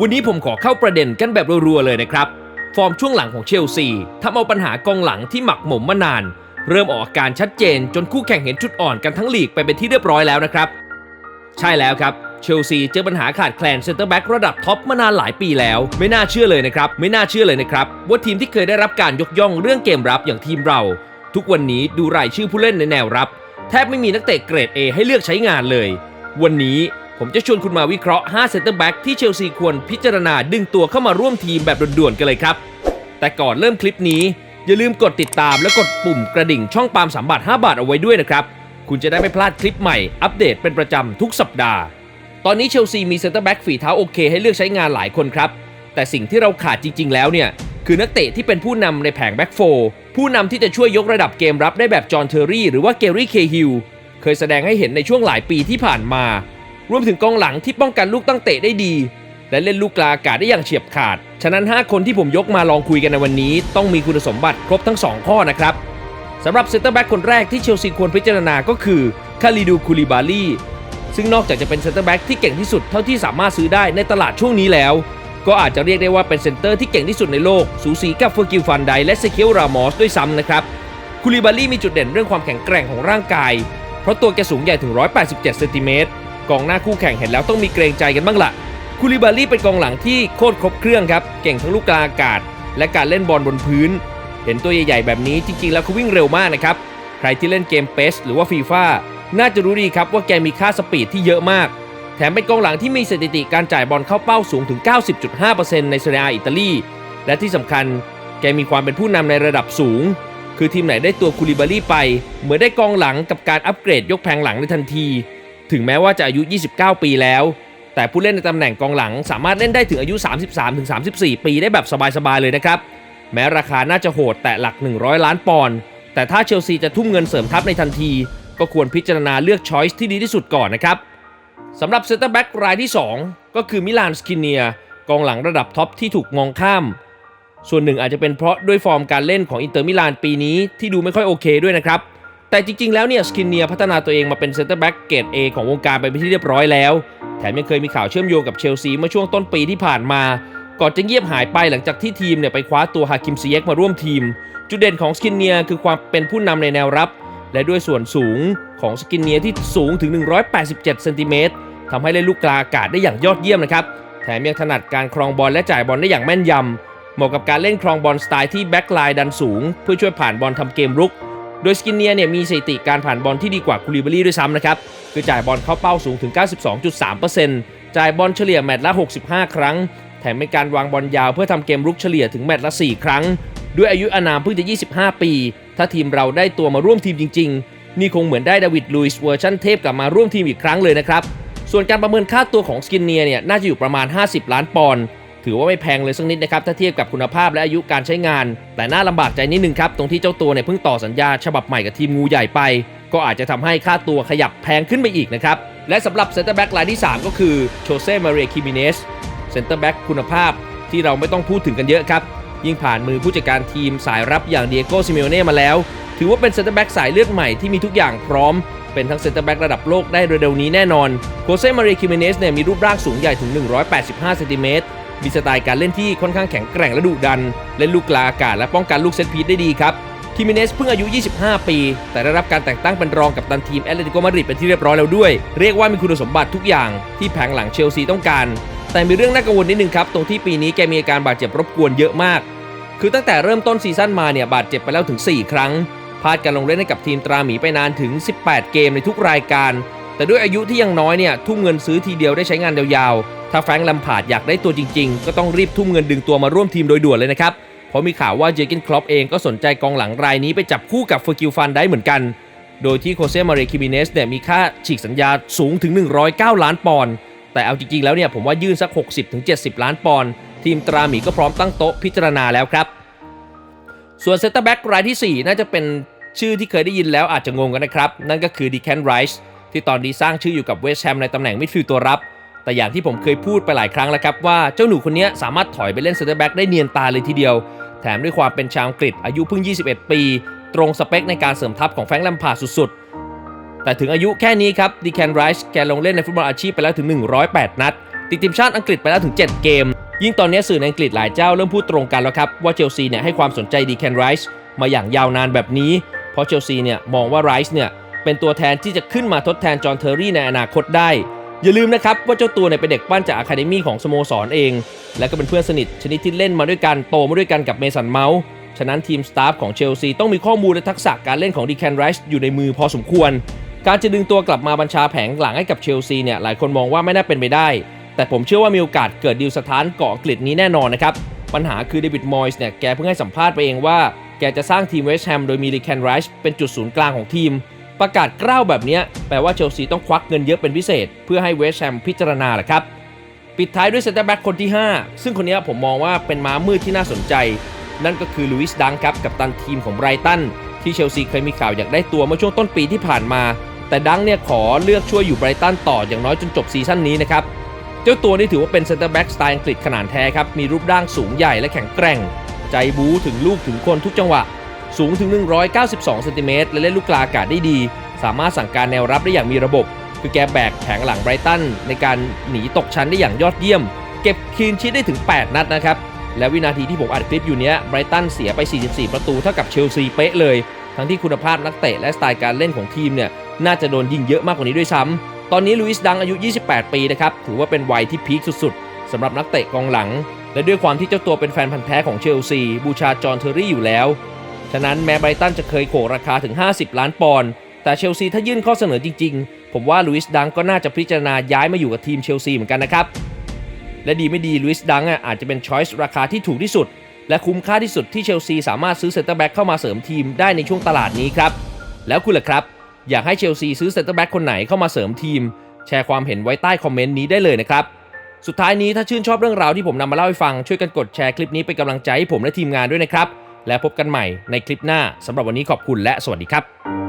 วันนี้ผมขอเข้าประเด็นกันแบบรัวๆเลยนะครับ ฟอร์มช่วงหลังของเชลซีทำเอาปัญหากองหลังที่หมักหมมมานาน เริ่มออกอาการชัดเจนจนคู่แข่งเห็นจุดอ่อนกันทั้งลีกไปเป็นที่เรียบร้อยแล้วนะครับ ใช่แล้วครับเชลซีเจอปัญหาขาดแคลนเซนเตอร์แบ็กระดับท็อปมานานหลายปีแล้ว ไม่น่าเชื่อเลยนะครับ ไม่น่าเชื่อเลยนะครับ ว่าทีมที่เคยได้รับการยกย่องเรื่องเกมรับอย่างทีมเรา ทุกวันนี้ดูรายชื่อผู้เล่นในแนวรับ แทบไม่มีนักเตะเกรด A ให้เลือกใช้งานเลย วันนี้ ผมจะชวนคุณมาวิเคราะห์ 5 เซนเตอร์แบ็กที่เชลซีควรพิจารณาดึงตัวเข้ามาร่วมทีมแบบด่วนๆกันเลยครับ แต่ก่อนเริ่มคลิปนี้ อย่าลืมกดติดตามและกดปุ่มกระดิ่งช่องปาล์มสามบาท5บาทเอาไว้ด้วยนะครับ คุณจะได้ไม่พลาดคลิปใหม่อัปเดตเป็นประจำทุกสัปดาห์ ตอนนี้เชลซีมีเซนเตอร์แบ็กฝีเท้าโอเค ให้เลือกใช้งานหลายคนครับ แต่สิ่งที่เราขาดจริง ๆ แล้วเนี่ยคือนักเตะที่เป็นผู้นำในแผงแบ็กโฟร์ผู้นำที่จะช่วยยกระดับเกมรับได้แบบจอห์นเทอร์รี่หรือว่าเกรี่เคฮิลเคยแสดงให้เห็นในช่วงหลายปีที่ผ่านมา รวมถึงกองหลังที่ป้องกันลูกตั้งเตะได้ดี และเล่นลูกกลางอากาศได้อย่างเฉียบขาด ฉะนั้น 5 คนที่ผมยกมาลองคุยกันในวันนี้ ต้องมีคุณสมบัติครบทั้ง 2 ข้อนะครับสำหรับเซนเตอร์แบ็กคนแรกที่เชลซีควรพิจารณาก็คือคาลิดูคูลิบาลีซึ่งนอกจากจะเป็นเซนเตอร์แบ็กที่เก่งที่สุดเท่าที่สามารถซื้อได้ในตลาดช่วงนี้แล้ว ก็อาจจะเรียกได้ว่าเป็นเซนเตอร์ที่เก่งที่สุดในโลก สูสีกับเฟอร์กิลฟันไดและเซเคียลรามอสด้วยซ้ำนะครับคูลิบาลีมีจุดเด่นเรื่องความแข็งแกร่งของร่างกาย เพราะตัวแกสูงใหญ่ถึง 187 เซนติเมตร กองหน้าคู่แข่งเห็นแล้วต้องมีเกรงใจกันบ้างละคูลิบาลีเป็นกองหลังที่โคตรครบเครื่องครับ เก่งทั้งลูกกลางอากาศ และการเล่นบอลบนพื้น เห็นตัวใหญ่ๆแบบนี้จริงๆ แล้วเขาวิ่งเร็วมากนะครับ ใครที่เล่นเกมเปสหรือว่าฟีฟ่าน่าจะรู้ดีครับว่าแกมีค่าสปีดที่เยอะมาก แถมเป็นกองหลังที่มีสถิติการจ่ายบอลเข้าเป้าสูงถึง 90.5%ในเซเรียอิตาลีและที่สำคัญแกมีความเป็นผู้นำในระดับสูง คือทีมไหนได้ตัวคูลิบาลีไป เหมือนได้กองหลังกับการอัปเกรดยกแผงหลังในทันที ถึงแม้ว่าจะอายุ 29 ปีแล้ว แต่ผู้เล่นในตำแหน่งกองหลัง สามารถเล่นได้ถึงอายุ 33-34 ปีได้แบบสบายๆเลยนะครับ แม้ราคาน่าจะโหดแต่หลัก 100 ล้านปอนด์แต่ถ้าเชลซีจะทุ่มเงินเสริมทัพในทันที ก็ควรพิจารณาเลือกช้อยส์ที่ดีที่สุดก่อนนะครับสำหรับเซนเตอร์แบ็กรายที่ 2 ก็คือมิลานสกินเนียกองหลังระดับท็อปที่ถูกมองข้าม ส่วนหนึ่งอาจจะเป็นเพราะด้วยฟอร์มการเล่นของอินเตอร์มิลานปีนี้ที่ดูไม่ค่อยโอเคด้วยนะครับ แต่จริงๆ แล้วเนี่ยสกินเนียพัฒนาตัวเองมาเป็นเซนเตอร์แบ็กเกรด A ของวงการไปเป็นที่เรียบร้อยแล้ว แถมยังเคยมีข่าวเชื่อมโยงกับเชลซีเมื่อช่วงต้นปีที่ผ่านมา ก่อนจะเงียบหายไปหลังจากที่ทีมเนี่ยไปคว้าตัวฮาคิมซีเยกมาร่วมทีม จุดเด่นของสกินเนียคือความเป็นผู้นำในแนวรับ และด้วยส่วนสูงของสกินเนียที่สูงถึง 187เซนติเมตรทำให้เล่นลูกกลางอากาศได้อย่างยอดเยี่ยมนะครับแถมยังถนัดการครองบอลและจ่ายบอลได้อย่างแม่นยำเหมาะกับการเล่นครองบอลสไตล์ที่แบ็กไลน์ดันสูง เพื่อช่วยผ่านบอลทำเกมรุก โดยสกินเนียเนี่ยมีสถิติการผ่านบอลที่ดีกว่าคูลิบารีด้วยซ้ำนะครับ คือจ่ายบอลเข้าเป้าสูงถึง 92.3%จ่ายบอลเฉลี่ยแมตช์ละ 65 ครั้ง แถมเป็นการวางบอลยาวเพื่อทำเกมรุกเฉลี่ยถึงแมตช์ละ 4 ครั้ง ด้วยอายุอานามเพิ่งจะ 25 ปี ถ้าทีมเราได้ตัวมาร่วมทีมจริง ๆ นี่คงเหมือนได้ดาวิดลุยส์เวอร์ชันเทพกลับมาร่วมทีมอีกครั้งเลยนะครับ ส่วนการประเมินค่าตัวของสกินเนียเนี่ยน่าจะอยู่ประมาณ 50 ล้านปอนด์ ถือว่าไม่แพงเลยสักนิดนะครับถ้าเทียบกับคุณภาพและอายุการใช้งาน แต่น่าลำบากใจนิดนึงครับ ตรงที่เจ้าตัวเนี่ยเพิ่งต่อสัญญาฉบับใหม่กับทีมงูใหญ่ไป ก็อาจจะทำให้ค่าตัวขยับแพงขึ้นไปอีกนะครับ และสำหรับเซนเตอร์แบ็กรายที่ 3 ก็คือโชเซ่มาเรียคิมิเนสเซนเตอร์แบ็กคุณภาพที่เราไม่ต้องพูดถึงกันเยอะครับยิ่งผ่านมือผู้จัดการทีมสายรับอย่างเดียโกซิเมโอเน่มาแล้ว ถือว่าเป็นเซนเตอร์แบ็กสายเลือดใหม่ที่มีทุกอย่างพร้อม เป็นทั้งเซนเตอร์แบ็กระดับโลกได้เร็วๆนี้แน่นอนโคเซ่มาเรียคิมิเนสเนี่ยมีรูปร่างสูงใหญ่ถึง 185 เซนติเมตร มีสไตล์การเล่นที่ค่อนข้างแข็งแกร่งและดุดัน เล่นลูกกลางอากาศและป้องกันลูกเซตพีซได้ดีครับคิมิเนสเพิ่งอายุ 25 ปี แต่ได้รับการแต่งตั้งเป็นรองกับตันทีมแอตเลติโกมาดริดเป็นที่เรียบร้อยแล้วด้วย เรียกว่ามีคุณสมบัติทุกอย่างที่แผงหลังเชลซีต้องการ แต่มีเรื่องน่ากังวลนิดนึงครับ ตรงที่ปีนี้แกมีอาการบาดเจ็บรบกวนเยอะมาก คือตั้งแต่เริ่มต้นซีซั่นมาเนี่ยบาดเจ็บไปแล้วถึง 4 ครั้งพลาดการลงเล่นให้กับทีมตราหมีไปนานถึง 18 เกมในทุกรายการ แต่ด้วยอายุที่ยังน้อยเนี่ยทุ่มเงินซื้อทีเดียวได้ใช้งานยาวๆ ถ้าแฟรงค์แลมพาดอยากได้ตัวจริงๆ ก็ต้องรีบทุ่มเงินดึงตัวมาร่วมทีมโดยด่วนเลยนะครับ เพราะมีข่าวว่าเจอเกนคลอปเองก็สนใจกองหลังรายนี้ไปจับคู่กับเฟอร์กิลฟันได้เหมือนกัน โดยที่โคเซมาเรคิมิเนสเนี่ยมีค่าฉีกสัญญาสูงถึง 109 ล้านปอนด์แต่เอาจริงๆแล้วเนี่ยผมว่ายื่นสัก 60-70 ล้านปอนด์ทีมตราหมีก็พร้อมตั้งโต๊ะพิจารณาแล้วครับ ส่วนเซนเตอร์แบ็กรายที่ 4 น่าจะเป็นชื่อที่เคยได้ยินแล้วอาจจะงงกันนะครับ นั่นก็คือดีแคนไรส์ที่ตอนนี้สร้างชื่ออยู่กับเวสต์แฮมในตำแหน่งมิดฟิลด์ตัวรับ แต่อย่างที่ผมเคยพูดไปหลายครั้งแล้วครับว่าเจ้าหนูคนนี้สามารถถอยไปเล่นเซนเตอร์แบ็กได้เนียนตาเลยทีเดียว แถมด้วยความเป็นชาวอังกฤษอายุเพิ่ง 21 ปี ตรงสเปคในการเสริมทัพของแฟรงค์แลมพาสุดๆ แต่ถึงอายุแค่นี้ครับดีแคนไรส์แกลงเล่นในฟุตบอลอาชีพไปแล้วถึง 108 นัด ติดทีมชาติอังกฤษไปแล้วถึง 7 เกม ยิ่งตอนนี้สื่อในอังกฤษหลายเจ้าเริ่มพูดตรงกันแล้วครับว่าเชลซีเนี่ยให้ความสนใจดีแคนไรส์มาอย่างยาวนานแบบนี้ เพราะเชลซีเนี่ยมองว่าไรส์เนี่ยเป็นตัวแทนที่จะขึ้นมาทดแทนจอห์นเทอร์รี่ในอนาคตได้ อย่าลืมนะครับว่าเจ้าตัวเนี่ยเป็นเด็กปั้นจากอะคาเดมี่ของสโมสรเอง และก็เป็นเพื่อนสนิทชนิดที่เล่นมาด้วยกันโตมาด้วยกันกับเมสันเมาส์ฉะนั้นทีมสตาฟของเชลซีต้องมีข้อมูลและทักษะการเล่นของดีแคนไรส์อยู่ในมือพอสมควร การจะดึงตัวกลับมาบัญชาแผงหลังให้กับเชลซีเนี่ยหลายคนมองว่าไม่น่าเป็นไปได้ แต่ผมเชื่อว่ามีโอกาสเกิดดีลสถานเกาะอังกฤษนี้แน่นอนนะครับปัญหาคือเดวิดมอยส์เนี่ยแกเพิ่งให้สัมภาษณ์ไปเองว่าแกจะสร้างทีมเวสต์แฮมโดยมีดีแคนไรส์เป็นจุดศูนย์กลางของทีม ประกาศกล้าวแบบนี้แปลว่าเชลซีต้องควักเงินเยอะเป็นพิเศษ เพื่อให้เวสต์แฮมพิจารณาแหละครับ ปิดท้ายด้วยเซนเตอร์แบ็กคนที่ 5 ซึ่งคนนี้ผมมองว่าเป็นม้ามืดที่น่าสนใจ นั่นก็คือลุยส์ดังครับกับตันทีมของไบรตันที่เชลซีเคยมีข่าวอยากได้ตัวเมื่อช่วงต้นปีที่ผ่านมา แต่ดังเนี่ยขอเลือกช่วยอยู่ไบรตันต่ออย่างน้อยจนจบซีซั่นนี้นะครับเจ้าตัวนี้ถือว่าเป็นเซนเตอร์แบ็กสไตล์อังกฤษขนาดแท้ครับมีรูปร่างสูงใหญ่และแข็งแกร่ง ใจบู๊ถึงลูกถึงคนทุกจังหวะ สูงถึง 192เซนติเมตรและเล่นลูกกลาอากาศได้ดี สามารถสั่งการแนวรับได้อย่างมีระบบ คือแกแบกแผงหลังไบรตันในการหนีตกชั้นได้อย่างยอดเยี่ยม เก็บคลีนชีตได้ถึง 8 นัดนะครับ และวินาทีที่ผมอัดคลิปอยู่เนี้ยไบรตันเสียไป 44 ประตูเท่ากับเชลซีเป๊ะเลย ทั้งที่คุณภาพนักเตะและสไตล์การเล่นของทีมเนี่ยน่าจะโดนยิงเยอะมากกว่านี้ด้วยซ้ำตอนนี้ลุยส์ดังอายุ 28 ปีนะครับถือว่าเป็นวัยที่พีคสุดๆสำหรับนักเตะกองหลังและด้วยความที่เจ้าตัวเป็นแฟนพันธ์แท้ของเชลซี บูชาจอห์นเทอร์รี่อยู่แล้ว ฉะนั้นแม้ไบรตันจะเคยโขกราคาถึง 50 ล้านปอนด์แต่เชลซีถ้ายื่นข้อเสนอจริง ๆ ผมว่าลุยส์ดังก็น่าจะพิจารณาย้ายมาอยู่กับทีมเชลซีเหมือนกันนะครับ และดีไม่ดีลุยส์ดังอะอาจจะเป็นช้อยส์ราคาที่ถูกที่สุด และคุ้มค่าที่สุดที่เชลซีสามารถซื้อเซนเตอร์แบ็กเข้ามาเสริมทีมได้ในช่วงตลาดนี้ครับ แล้วคุณล่ะครับ อยากให้เชลซีซื้อเซนเตอร์แบ็กคนไหนเข้ามาเสริมทีม แชร์ความเห็นไว้ใต้คอมเมนต์นี้ได้เลยนะครับสุดท้ายนี้ถ้าชื่นชอบเรื่องราวที่ผมนำมาเล่าให้ฟังช่วยกันกดแชร์คลิปนี้เป็นกำลังใจให้ผมและทีมงานด้วยนะครับ และพบกันใหม่ในคลิปหน้าสำหรับวันนี้ขอบคุณและสวัสดีครับ